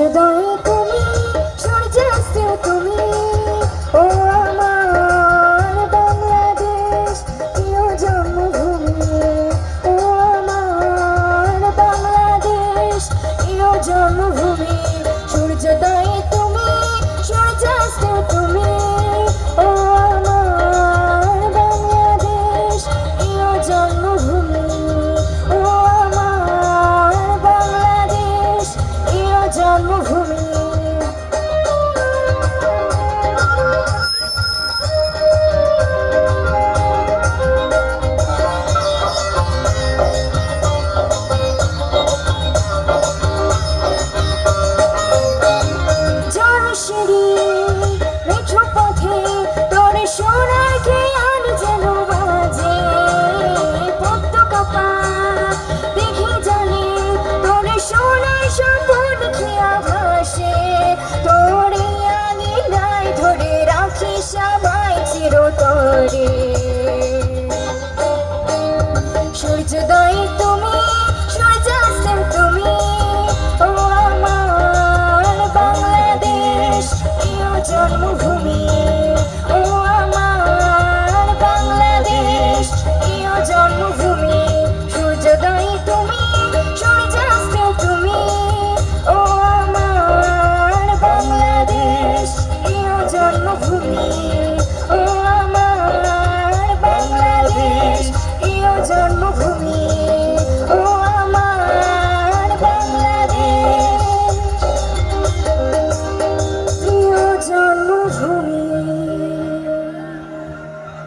হৃদয় সিঁড়ি মেঠো পথে তোর সোনার যেন বাজে? পদ্ম কাপা, দেখি জানে তোর সোনার সম্পদ ধরে রাখি সবাই চিরতরে। সূর্যোদয়